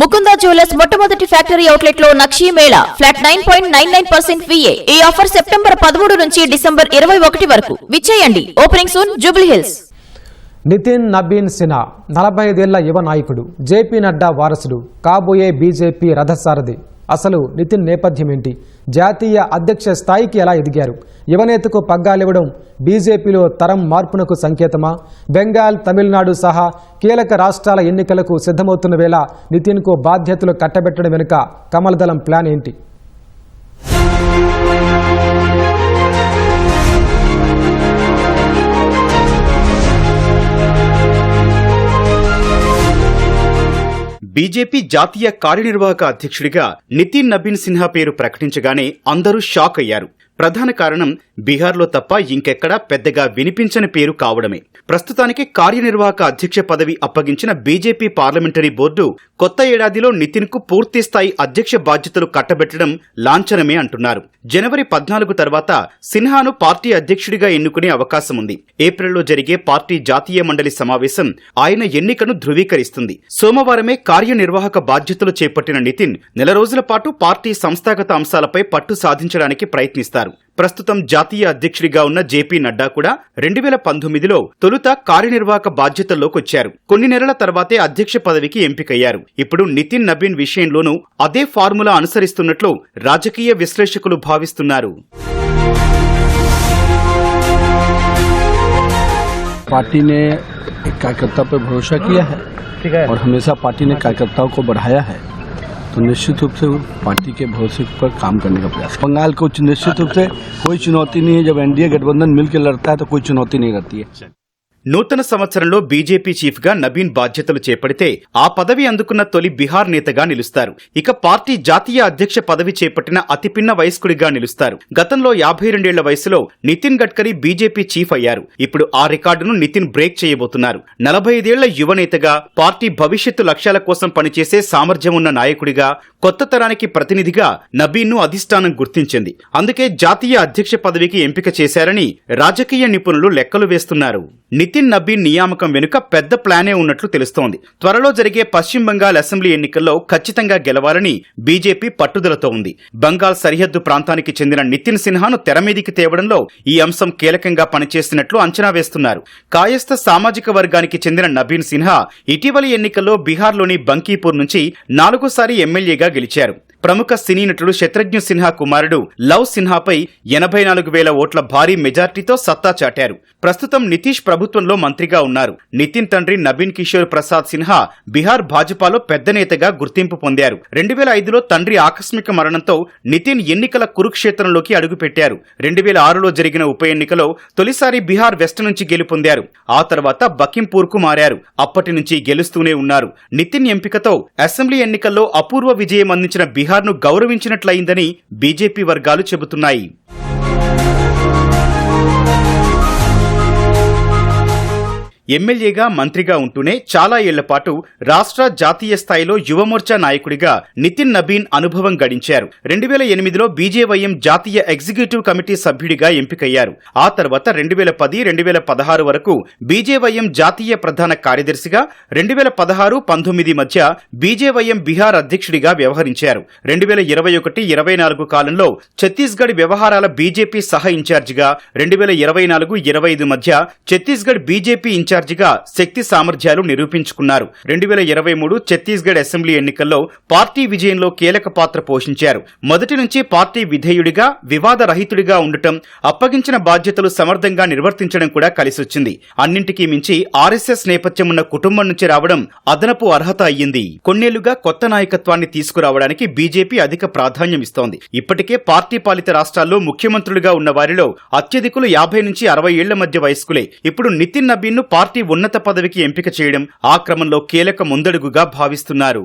Mukunda jewellers మొట్టమొదటి factory అవుట్లెట్లో Nakshi Mela flat nine point nine nine percent VA ఈ offer September పదమూడు నుంచి December ఇరవై ఒకటి వరకు. విచ్చేయండి. Opening soon Jubilee hills Nitin Nabin Sinha నలభై ఐదేళ్ళ యువ నాయకుడు జేపీ నడ్డా వారసుడు కాబోయే బీజేపీ రథసారథి. అసలు నితిన్ నేపథ్యం ఏంటి? జాతీయ అధ్యక్ష స్థాయికి ఎలా ఎదిగారు? యువనేతకు పగ్గాలివ్వడం బీజేపీలో తరం మార్పునకు సంకేతమా? బెంగాల్ తమిళనాడు సహా కీలక రాష్ట్రాల ఎన్నికలకు సిద్ధమవుతున్న వేళ నితిన్కు బాధ్యతలు కట్టబెట్టడం వెనుక కమలదళం ప్లాన్ ఏంటి? బీజేపీ జాతీయ కార్యనిర్వాహక అధ్యక్షుడిగా నితిన్ నబీన్ సిన్హా పేరు ప్రకటించగానే అందరూ షాక్ అయ్యారు. ప్రధాన కారణం బీహార్లో తప్ప ఇంకెక్కడా పెద్దగా వినిపించని పేరు కావడమే. ప్రస్తుతానికి కార్యనిర్వాహక అధ్యక్ష పదవి అప్పగించిన బీజేపీ పార్లమెంటరీ బోర్డు కొత్త ఏడాదిలో నితిన్కు పూర్తి స్థాయి అధ్యక్ష బాధ్యతలు కట్టబెట్టడం లాంఛనమే అంటున్నారు. జనవరి పద్నాలుగు తర్వాత సిన్హాను పార్టీ అధ్యక్షుడిగా ఎన్నుకునే అవకాశం ఉంది. ఏప్రిల్లో జరిగే పార్టీ జాతీయ మండలి సమావేశం ఆయన ఎన్నికను ధృవీకరిస్తుంది. సోమవారమే కార్యనిర్వాహక బాధ్యతలు చేపట్టిన నితిన్ నెల రోజుల పాటు పార్టీ సంస్థాగత అంశాలపై పట్టు సాధించడానికి ప్రయత్నిస్తారు. ప్రస్తుతం జాతీయ అధ్యక్షుడిగా ఉన్న జేపీ నడ్డా కూడా రెండు వేల పంతొమ్మిదిలో తొలుత కార్యనిర్వాహక బాధ్యతల్లోకి వచ్చారు కొన్ని నెలల తర్వాతే అధ్యక్ష పదవికి ఎంపికయ్యారు ఇప్పుడు నితిన్ నబీన్ విషయంలోనూ అదే ఫార్ములా అనుసరిస్తున్నట్లు రాజకీయ విశ్లేషకులు భావిస్తున్నారు पार्टी ने एक कार्यकर्ता पर भरोसा किया है और हमेशा पार्टी ने कार्यकर्ताओं को बढ़ाया है तो निश्चित रूप से पार्टी के भविष्य पर काम करने का प्रयास बंगाल को निश्चित रूप से कोई चुनौती नहीं है। जब एनडीए गठबंधन मिलकर लड़ता है तो कोई चुनौती नहीं रहती है। నూతన సంవత్సరంలో బీజేపీ చీఫ్గా నబీన్ బాధ్యతలు చేపడితే ఆ పదవి అందుకున్న తొలి బిహార్ నేతగా నిలుస్తారు. ఇక పార్టీ జాతీయ అధ్యక్ష పదవి చేపట్టిన అతిపిన్న వయస్కుడిగా నిలుస్తారు. గతంలో యాభై రెండేళ్ళ వయసులో నితిన్ గడ్కరీ బీజేపీ చీఫ్ అయ్యారు. ఇప్పుడు ఆ రికార్డును నితిన్ బ్రేక్ చేయబోతున్నారు. నలభై ఐదేళ్ళ యువ నేతగా పార్టీ భవిష్యత్తు లక్ష్యాల కోసం పనిచేసే సామర్థ్యం ఉన్న నాయకుడిగా కొత్త తరానికి ప్రతినిధిగా నబీన్ను అధిష్టానం గుర్తించింది. అందుకే జాతీయ అధ్యక్ష పదవికి ఎంపిక చేశారని రాజకీయ నిపుణులు లెక్కలు వేస్తున్నారు. నితిన్ నబీన్ నియామకం వెనుక పెద్ద ప్లానే ఉన్నట్లు తెలుస్తోంది. త్వరలో జరిగే పశ్చిమ బంగాల్ అసెంబ్లీ ఎన్నికల్లో ఖచ్చితంగా గెలవాలని బీజేపీ పట్టుదలతో ఉంది. బంగాల్ సరిహద్దు ప్రాంతానికి చెందిన నితిన్ సిన్హాను తెరమీదికి తేవడంలో ఈ అంశం కీలకంగా పనిచేస్తున్నట్లు అంచనా వేస్తున్నారు. కాయస్థ సామాజిక వర్గానికి చెందిన నబీన్ సిన్హా ఇటీవలి ఎన్నికల్లో బీహార్లోని బంకీపూర్ నుంచి నాలుగోసారి ఎమ్మెల్యేగా గెలిచారు. ప్రముఖ సినీ నటుడు శత్రుఘ్న సిన్హా కుమారుడు లవ్ సిన్హాపై ఎనభై నాలుగు వేల ఓట్ల భారీ మెజార్టీతో సత్తా చాటారు. ప్రస్తుతం నితీష్ ప్రభుత్వంలో మంత్రిగా ఉన్నారు. నితిన్ తండ్రి నబీన్ కిషోర్ ప్రసాద్ సిన్హా బీహార్ భాజపాలో పెద్ద నేతగా గుర్తింపు పొందారు. రెండు వేల ఐదులో తండ్రి ఆకస్మిక మరణంతో నితిన్ ఎన్నికల కురుక్షేత్రంలోకి అడుగుపెట్టారు. రెండు వేల ఆరులో జరిగిన ఉప ఎన్నికలో తొలిసారి బీహార్ వెస్ట్ నుంచి గెలుపొందారు ఆ తర్వాత బకింపూర్కు మారారు. అప్పటి నుంచి గెలుస్తూనే ఉన్నారు. నితిన్ ఎంపికతో అసెంబ్లీ ఎన్నికల్లో అపూర్వ విజయం అందించిన బీహార్ను గౌరవించినట్లయిందని బీజేపీ వర్గాలు చెబుతున్నాయి. ఎమ్మెల్యేగా మంత్రిగా ఉంటూనే చాలా ఏళ్ళపాటు రాష్ట్ర జాతీయ స్థాయిలో యువమోర్చా నాయకుడిగా నితిన్ నబీన్ అనుభవం గడించారు. రెండు వేల ఎనిమిదిలో బీజేవైఎం జాతీయ ఎగ్జిక్యూటివ్ కమిటీ సభ్యుడిగా ఎంపికయ్యారు. ఆ తర్వాత రెండు వేల పది రెండు వేల పదహారు వరకు బీజేవైఎం జాతీయ ప్రధాన కార్యదర్శిగా రెండు వేల పదహారు పంతొమ్మిది మధ్య బీజేవైఎం బీహార్ అధ్యక్షుడిగా వ్యవహరించారు. రెండు వేల ఇరవై ఒకటి ఇరవై నాలుగు కాలంలో ఛత్తీస్గఢ్ వ్యవహారాల బీజేపీ సహ ఇన్ఛార్జిగా రెండు వేల ఇరవై నాలుగు ఇరవై ఐదు మధ్య ఛత్తీస్గఢ్ బీజేపీ ఇన్ఛార్జిగా శక్తి సామర్థ్యాలు నిరూపించుకున్నారు. రెండు వేల ఇరవై మూడు ఛత్తీస్గఢ్ అసెంబ్లీ ఎన్నికల్లో పార్టీ విజయంలో కీలక పాత్ర పోషించారు. మొదటి నుంచి పార్టీ విధేయుడిగా వివాద రహితుడిగా ఉండటం అప్పగించిన బాధ్యతలు సమర్థంగా నిర్వర్తించడం కూడా కలిసొచ్చింది. అన్నింటికీ మించి ఆర్ఎస్ఎస్ నేపథ్యం ఉన్న కుటుంబం నుంచి రావడం అదనపు అర్హత అయ్యింది. కొన్నేళ్ళుగా కొత్త నాయకత్వాన్ని తీసుకురావడానికి బీజేపీ అధిక ప్రాధాన్యం ఇస్తోంది. ఇప్పటికే పార్టీ పాలిత రాష్ట్రాల్లో ముఖ్యమంత్రులుగా ఉన్న వారిలో అత్యధికులు యాభై నుంచి అరవై ఏళ్ళ మధ్య వయస్కులే. ఇప్పుడు నితిన్ నబీన్ను పార్టీ ఉన్నత పదవికి ఎంపిక చేయడం ఆ క్రమంలో కీలక ముందడుగుగా భావిస్తున్నారు.